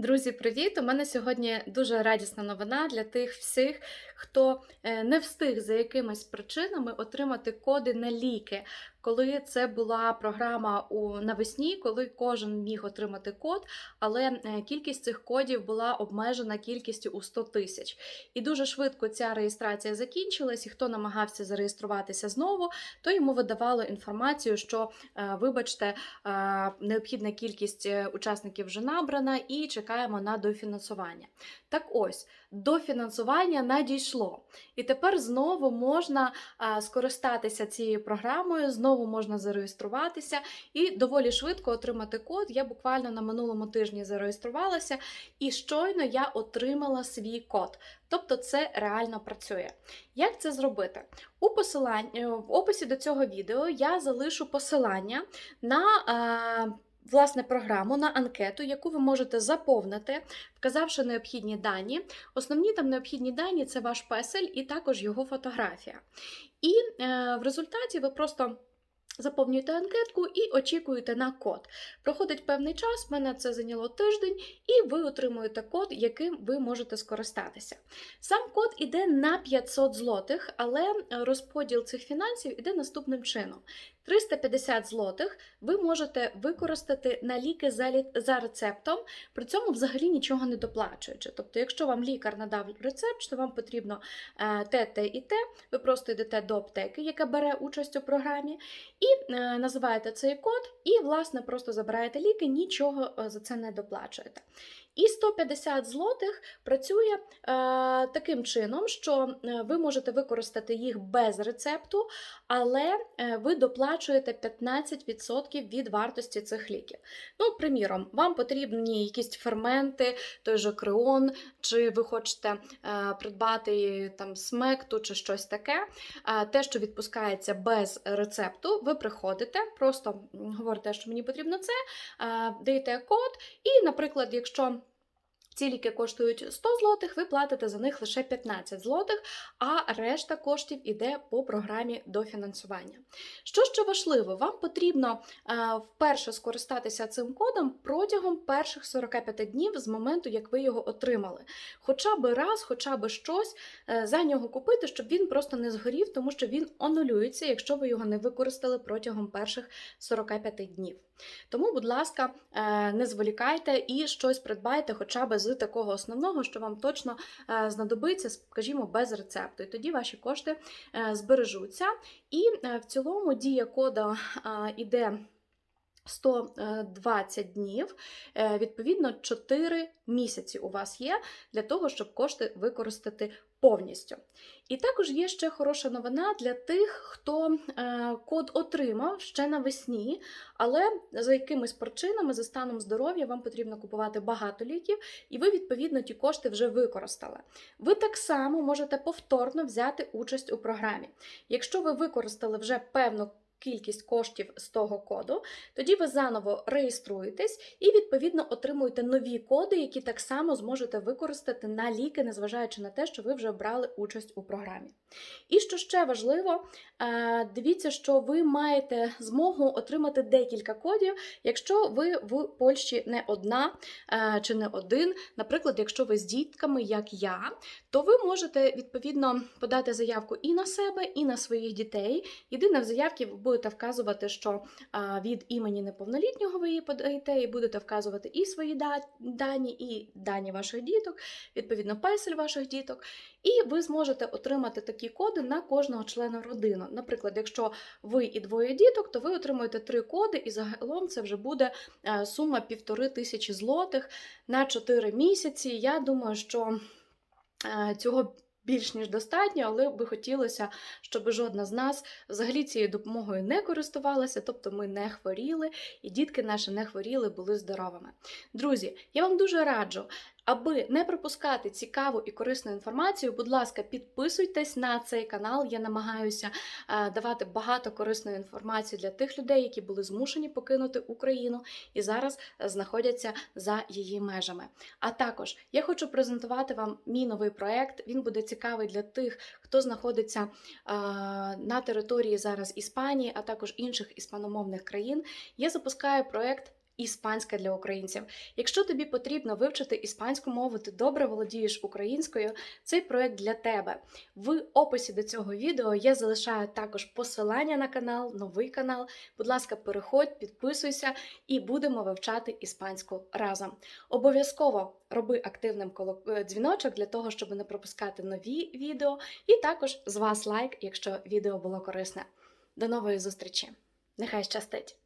Друзі, привіт! У мене сьогодні дуже радісна новина для тих всіх, хто е, не встиг за якимись причинами отримати коди на ліки. Коли це була програма у навесні, коли кожен міг отримати код, але е, кількість цих кодів була обмежена кількістю у 100 тисяч. І дуже швидко ця реєстрація закінчилась, і хто намагався зареєструватися знову, то йому видавало інформацію, що, е, вибачте, е, необхідна кількість учасників вже набрана і чекаємо на дофінансування. Так ось, дофінансування надійшло. І тепер знову можна скористатися цією програмою, знову можна зареєструватися і доволі швидко отримати код. Я буквально на минулому тижні зареєструвалася, і щойно я отримала свій код. Тобто це реально працює. Як це зробити? У посиланні в описі до цього відео я залишу посилання на. А, Власне, програму на анкету, яку ви можете заповнити, вказавши необхідні дані. Основні там необхідні дані це ваш песель і також його фотографія. І е, в результаті ви просто заповнюєте анкетку і очікуєте на код. Проходить певний час, мене це зайняло тиждень, і ви отримуєте код, яким ви можете скористатися. Сам код іде на 500 злотих, але розподіл цих фінансів іде наступним чином. 350 злотих ви можете використати на ліки за, рецептом, при цьому взагалі нічого не доплачуючи. Тобто, якщо вам лікар надав рецепт, що вам потрібно е, те, те і те, ви просто йдете до аптеки, яка бере участь у програмі, і е, називаєте цей код, і, власне, просто забираєте ліки, нічого е, за це не доплачуєте. І 150 злотих працює е, таким чином, що е, ви можете використати їх без рецепту, але е, ви доплачуєте 15% від вартості цих ліків. Ну, приміром, вам потрібні якісь ферменти, той же креон, чи ви хочете е, придбати там смекту чи щось таке. Е, те, що відпускається без рецепту, ви приходите, просто говорите, що мені потрібно це, е, даєте код, і, наприклад, якщо ці ліки коштують 100 злотих, ви платите за них лише 15 злотих, а решта коштів іде по програмі дофінансування. Що ще важливо, вам потрібно е, вперше скористатися цим кодом протягом перших 45 днів з моменту, як ви його отримали. Хоча би раз, хоча би щось е, за нього купити, щоб він просто не згорів, тому що він анулюється, якщо ви його не використали протягом перших 45 днів. Тому, будь ласка, е, не зволікайте і щось придбайте, хоча б з такого основного, що вам точно е, знадобиться, скажімо, без рецепту. І тоді ваші кошти е, збережуться. І в цілому дія кода іде. 120 днів, відповідно, 4 місяці у вас є для того, щоб кошти використати повністю. І також є ще хороша новина для тих, хто е, код отримав ще навесні, але за якимись причинами, за станом здоров'я, вам потрібно купувати багато ліків, і ви, відповідно, ті кошти вже використали. Ви так само можете повторно взяти участь у програмі. Якщо ви використали вже певну кількість коштів з того коду, тоді ви заново реєструєтесь і, відповідно, отримуєте нові коди, які так само зможете використати на ліки, незважаючи на те, що ви вже брали участь у програмі. І що ще важливо, дивіться, що ви маєте змогу отримати декілька кодів, якщо ви в Польщі не одна чи не один. Наприклад, якщо ви з дітками, як я, то ви можете відповідно подати заявку і на себе, і на своїх дітей. Єдине в заявці ви будете вказувати, що від імені неповнолітнього ви її подаєте, і будете вказувати і свої дані, і дані ваших діток, відповідно, песель ваших діток. І ви зможете отримати такі коди на кожного члена родини. Наприклад, якщо ви і двоє діток, то ви отримуєте три коди, і загалом це вже буде е, сума півтори тисячі злотих на 4 місяці. Я думаю, що е, цього. Більш ніж достатньо, але би хотілося, щоб жодна з нас взагалі цією допомогою не користувалася, тобто ми не хворіли, і дітки наші не хворіли, були здоровими. Друзі, я вам дуже раджу Аби не пропускати цікаву і корисну інформацію, будь ласка, підписуйтесь на цей канал. Я намагаюся е, давати багато корисної інформації для тих людей, які були змушені покинути Україну і зараз знаходяться за її межами. А також я хочу презентувати вам мій новий проект. Він буде цікавий для тих, хто знаходиться е, на території зараз Іспанії, а також інших іспаномовних країн. Я запускаю проект Іспанська для українців. Якщо тобі потрібно вивчити іспанську мову, ти добре володієш українською. Цей проект для тебе. В описі до цього відео я залишаю також посилання на канал, новий канал. Будь ласка, переходь, підписуйся і будемо вивчати іспанську разом. Обов'язково роби активним е, дзвіночок для того, щоб не пропускати нові відео. І також з вас лайк, якщо відео було корисне. До нової зустрічі! Нехай щастить!